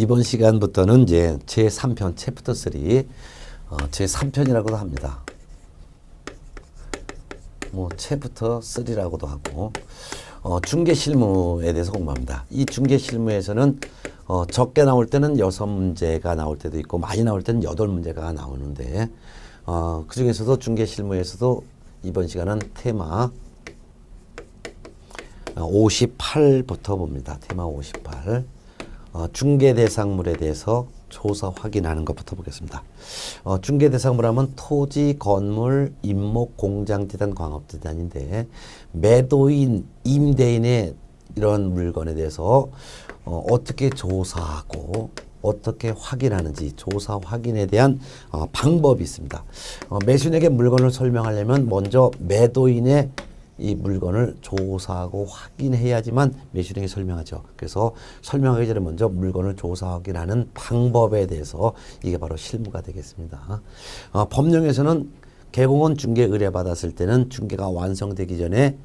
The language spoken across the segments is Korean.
이번 시간부터는 이제 제 3편 챕터 3 어, 제 3편이라고도 합니다. 뭐 챕터 3라고도 하고 어, 중개 실무에 대해서 공부합니다. 이 중개 실무에서는 어, 적게 나올 때는 여섯 문제가 나올 때도 있고 많이 나올 때는 여덟 문제가 나오는데 어, 그 중에서도 중개 실무에서도 이번 시간은 테마 58부터 봅니다. 테마 58. 어, 중개 대상물에 대해서 조사 확인하는 것부터 보겠습니다. 어, 중개 대상물 하면 토지, 건물, 임목, 공장, 재단, 광업 재단인데 매도인, 임대인의 이런 물건에 대해서 어, 어떻게 조사하고 어떻게 확인하는지 조사 확인에 대한 어, 방법이 있습니다. 어, 매수인에게 물건을 설명하려면 먼저 매도인의 이 물건을 조사하고 확인해야지만 매수인에게 설명하죠. 그래서 설명하기 전에 먼저 물건을 조사 확인하는 방법에 대해서 이게 바로 실무가 되겠습니다. 어, 법령에서는 개공원 중개 의뢰 받았을 때는 중개가 완성되기 전에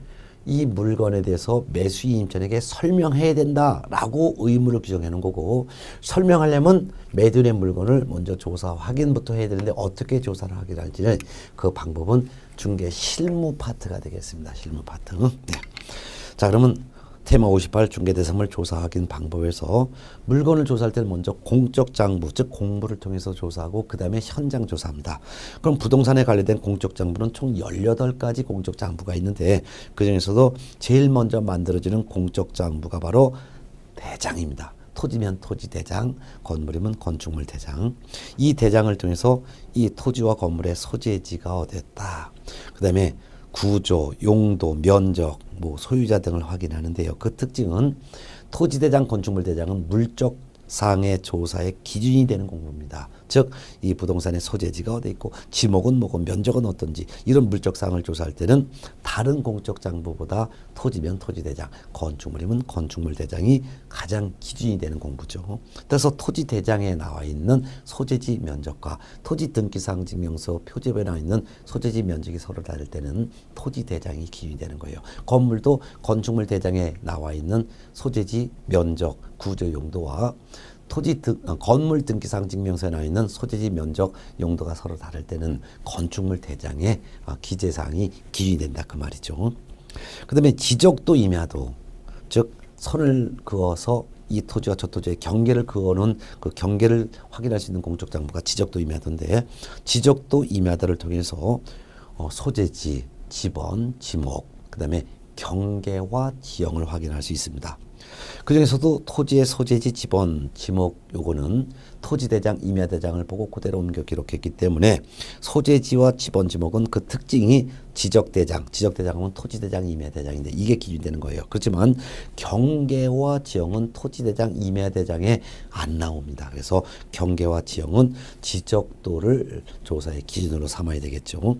이 물건에 대해서 매수인 입장에게 설명해야 된다라고 의무를 놓은 거고 설명하려면 매도인의 물건을 먼저 조사 확인부터 해야 되는데 어떻게 조사를 확인할지는 그 방법은 중개 실무 파트가 되겠습니다. 실무 파트. 네. 자 그러면 테마 58 중개 대상물 조사 확인 방법에서 물건을 조사할 때는 먼저 공적 장부 즉 공부를 통해서 조사하고 그 다음에 현장 조사합니다. 그럼 부동산에 관련된 공적 장부는 총 18가지 공적 장부가 있는데 그 중에서도 제일 먼저 만들어지는 공적 장부가 바로 대장입니다. 토지면 토지 대장, 건물이면 건축물 대장. 이 대장을 통해서 이 토지와 건물의 소재지가 어땠다. 그다음에 구조, 용도, 면적, 뭐 소유자 등을 확인하는데요. 그 특징은 토지 대장, 건축물 대장은 물적 상의 조사의 기준이 되는 공부입니다. 즉, 이 부동산의 소재지가 어디 있고, 지목은 뭐고, 면적은 어떤지, 이런 물적 사항을 조사할 때는 다른 공적 장부보다 토지면 토지 대장, 건축물이면 건축물 대장이 가장 기준이 되는 공부죠. 그래서 토지 대장에 나와 있는 소재지 면적과 토지 등기 사항 증명서 표제부에 나와 있는 소재지 면적이 서로 다를 때는 토지 대장이 기준이 되는 거예요. 건물도 건축물 대장에 나와 있는 소재지 면적, 구조 용도와 토지 등, 어, 건물 등기상 증명서에 나와 있는 소재지 면적 용도가 서로 다를 때는 건축물 대장의 어, 기재사항이 기준이 된다 그 말이죠. 그 다음에 지적도 임야도 즉 선을 그어서 이 토지와 저 토지의 경계를 그어놓은 그 경계를 확인할 수 있는 공적 장부가 지적도 임야도인데 지적도 임야도를 통해서 어, 소재지, 지번, 지목, 그 다음에 경계와 지형을 확인할 수 있습니다. 그 중에서도 토지의 소재지 지번 지목 요거는 토지대장 임야대장을 보고 그대로 옮겨 기록했기 때문에 소재지와 지번 지목은 그 특징이 지적대장 지적대장은 토지대장 임야대장인데 이게 기준이 되는 거예요. 그렇지만 경계와 지형은 토지대장 임야대장에 안 나옵니다. 그래서 경계와 지형은 지적도를 조사의 기준으로 삼아야 되겠죠.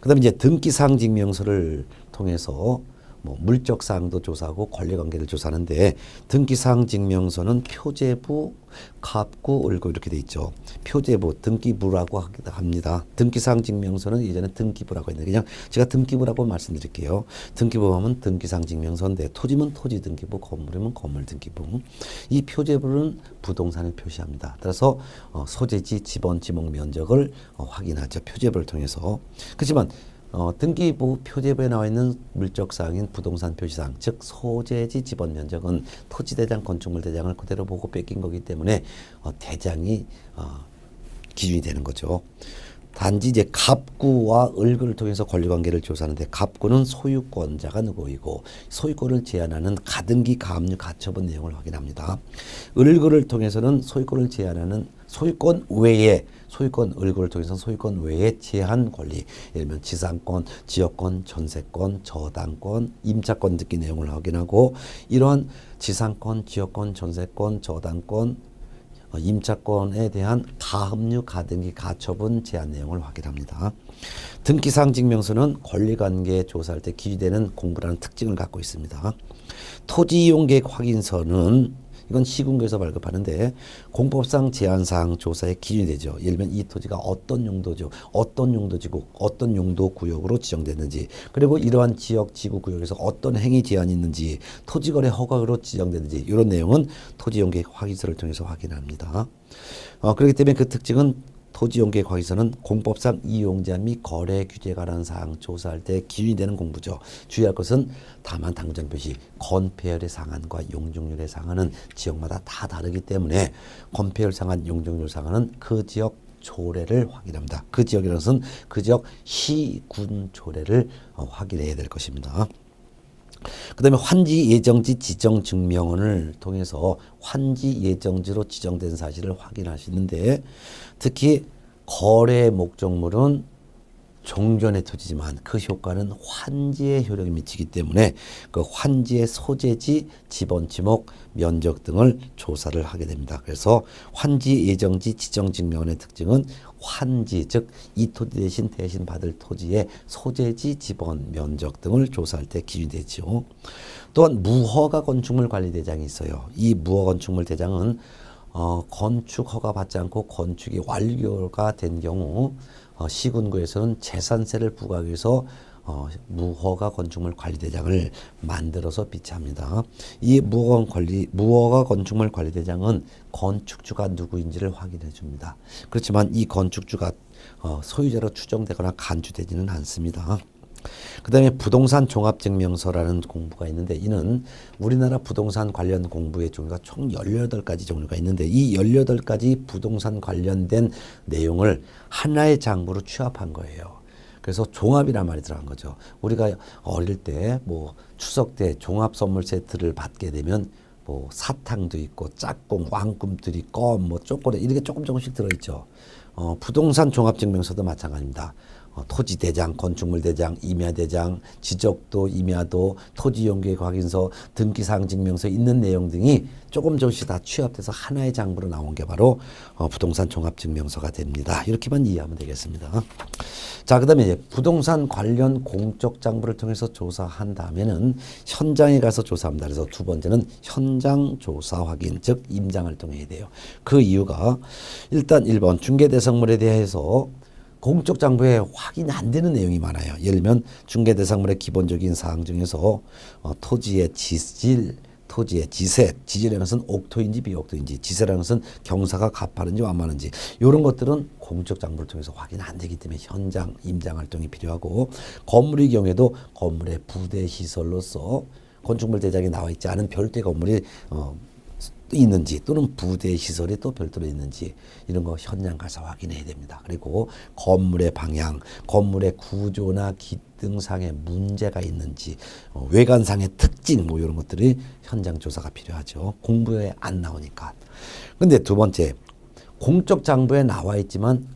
그 다음에 이제 등기사항 증명서를 통해서 뭐 물적 사항도 조사하고 권리 관계를 조사하는데 등기사항 증명서는 표제부, 갑구, 을구 이렇게 돼 있죠. 표제부, 등기부라고 하기도 합니다. 등기사항 증명서는 이전에 등기부라고 했는데 그냥 제가 등기부라고 말씀드릴게요. 등기부 하면 등기사항 증명서인데 토지면 토지 등기부, 건물이면 건물 등기부. 이 표제부는 부동산을 표시합니다. 따라서 어, 소재지, 지번, 지목 면적을 어, 확인하죠. 표제부를 통해서. 그렇지만 어, 등기부 표제부에 나와 있는 물적 사항인 부동산 표시사항, 즉 소재지 지번 면적은 토지대장, 건축물대장을 그대로 보고 뺏긴 거기 때문에 어, 대장이 어, 기준이 되는 거죠. 단지 이제 갑구와 을구를 통해서 권리관계를 조사하는데 갑구는 소유권자가 누구이고 소유권을 제한하는 가등기, 가압류, 가처분 내용을 확인합니다. 을구를 통해서는 소유권을 제한하는 소유권 외에 소유권 을구를 통해서 소유권 외에 제한 권리 예를 들면 지상권, 지역권, 전세권, 저당권, 임차권 등기 내용을 확인하고 이러한 지상권, 지역권, 전세권, 저당권 어, 임차권에 대한 가압류, 가등기, 가처분 제한 내용을 확인합니다. 등기사항 증명서는 권리관계 조사할 때 기재되는 공부라는 특징을 갖고 있습니다. 토지이용계획 확인서는 이건 시군구에서 발급하는데 공법상 제한사항 조사의 기준이 되죠. 예를 들면 이 토지가 어떤 용도죠, 어떤 용도지구, 어떤 용도 구역으로 지정됐는지, 그리고 이러한 지역 지구 구역에서 어떤 행위 제한이 있는지, 토지거래 허가로 지정됐는지 이런 내용은 토지용계 확인서를 통해서 확인합니다. 어, 그렇기 때문에 그 특징은 토지용계획 확인서는 공법상 이용자 및 거래 규제에 관한 사항 조사할 때 기준이 되는 공부죠. 주의할 것은 다만 당장 표시 건폐율의 상한과 용적률의 상한은 지역마다 다 다르기 때문에 건폐율 상한, 용적률 상한은 그 지역 조례를 확인합니다. 그 지역이라는 것은 그 지역 시군 조례를 어, 확인해야 될 것입니다. 그 다음에 환지 예정지 지정 증명원을 통해서 환지 예정지로 지정된 사실을 확인하시는데 특히 거래 목적물은 종전의 토지지만 그 효과는 환지의 효력이 미치기 때문에 그 환지의 소재지, 지번 지목, 면적 등을 조사를 하게 됩니다. 그래서 환지 예정지 지정 증명원의 특징은 환지 즉 이 토지 대신 대신 받을 토지의 소재지, 지번, 면적 등을 조사할 때 기준이 되죠. 또한 무허가 건축물 관리 대장이 있어요. 이 무허 건축물 대장은 어, 건축 허가 받지 않고 건축이 완료가 된 경우 어, 시군구에서는 재산세를 부과하기 위해서 어, 무허가 건축물 관리대장을 만들어서 비치합니다. 이 무허가 관리 무허가 건축물 관리대장은 건축주가 누구인지를 확인해 줍니다. 그렇지만 이 건축주가 어, 소유자로 추정되거나 간주되지는 않습니다. 그 다음에 부동산 종합증명서라는 공부가 있는데 이는 우리나라 부동산 관련 공부의 종류가 총 18가지 종류가 있는데 이 18가지 부동산 관련된 내용을 하나의 장부로 취합한 거예요. 그래서 종합이란 말이 들어간 거죠. 우리가 어릴 때 뭐 추석 때 종합 선물 세트를 받게 되면 뭐 사탕도 있고 짝꿍, 왕꿈들이 껌, 뭐 초콜릿 이렇게 조금 조금씩 들어있죠. 어, 부동산 종합증명서도 마찬가지입니다. 어, 토지 대장, 건축물 대장, 임야 대장, 지적도, 임야도, 토지 용계획 확인서, 등기 사항 증명서 있는 내용 등이 조금 조금씩 다 취합돼서 하나의 장부로 나온 게 바로 어, 부동산 종합 증명서가 됩니다. 이렇게만 이해하면 되겠습니다. 자, 그다음에 이제 부동산 관련 공적 장부를 통해서 조사한 다음에는 현장에 가서 조사합니다. 그래서 두 번째는 현장 조사 확인, 즉 임장을 통해야 돼요. 그 이유가 일단 1번 중개 대상물에 대해서 공적 장부에 확인이 안 되는 내용이 많아요. 예를 들면 중개 대상물의 기본적인 사항 중에서 어, 토지의 지질, 토지의 지세, 지질이라는 것은 옥토인지 비옥토인지, 지세라는 것은 경사가 가파른지 완만한지 이런 것들은 공적 장부를 통해서 확인 안 되기 때문에 현장 임장 활동이 필요하고 건물의 경우에도 건물의 부대 시설로서 건축물 대장에 나와 있지 않은 별도의 건물이 어, 있는지 또는 부대 시설이 또 별도로 있는지 이런 거 현장 가서 확인해야 됩니다. 그리고 건물의 방향, 건물의 구조나 기등상의 문제가 있는지 어, 외관상의 특징 뭐 이런 것들이 현장 조사가 필요하죠. 공부에 안 나오니까. 근데 두 번째 공적 장부에 나와 있지만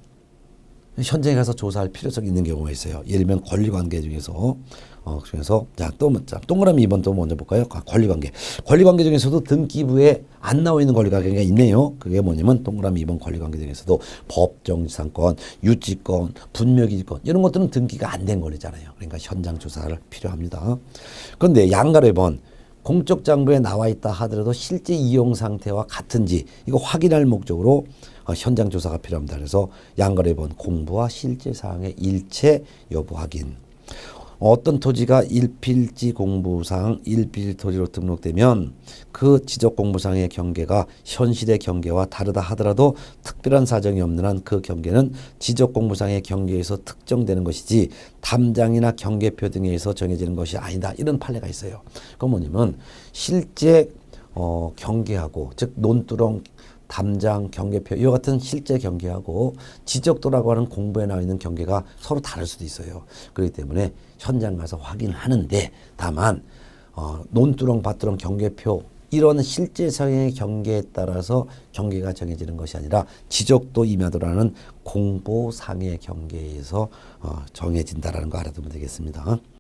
현장에 가서 조사할 필요성이 있는 경우가 있어요. 예를 들면 권리관계 중에서 어 중에서 자또 자, 동그라미 2번 또 먼저 볼까요? 아, 권리관계. 권리관계 중에서도 등기부에 안 나와 있는 권리관계가 있네요. 그게 뭐냐면 동그라미 2번 권리관계 중에서도 법정지상권, 유지권, 분묘기지권 이런 것들은 등기가 안 된 권리잖아요. 그러니까 현장 조사를 필요합니다. 그런데 양가로 번 공적 장부에 나와 있다 하더라도 실제 이용 상태와 같은지 이거 확인할 목적으로 어, 현장 조사가 필요합니다. 그래서 양거래 본 공부와 실제 사항의 일체 여부 확인. 어떤 토지가 일필지 공부상 일필 토지로 등록되면 그 지적 공부상의 경계가 현실의 경계와 다르다 하더라도 특별한 사정이 없는 한 그 경계는 지적 공부상의 경계에서 특정되는 것이지 담장이나 경계표 등에 의해서 정해지는 것이 아니다. 이런 판례가 있어요. 그건 뭐냐면 실제 어, 경계하고 즉 논두렁 담장, 경계표 이와 같은 실제 경계하고 지적도라고 하는 공부에 나와 있는 경계가 서로 다를 수도 있어요. 그렇기 때문에 현장 가서 확인을 하는데 다만 어, 논두렁, 밭두렁, 경계표 이런 실제상의 경계에 따라서 경계가 정해지는 것이 아니라 지적도 임야도라는 공보상의 경계에서 어, 정해진다라는 거 알아두면 되겠습니다.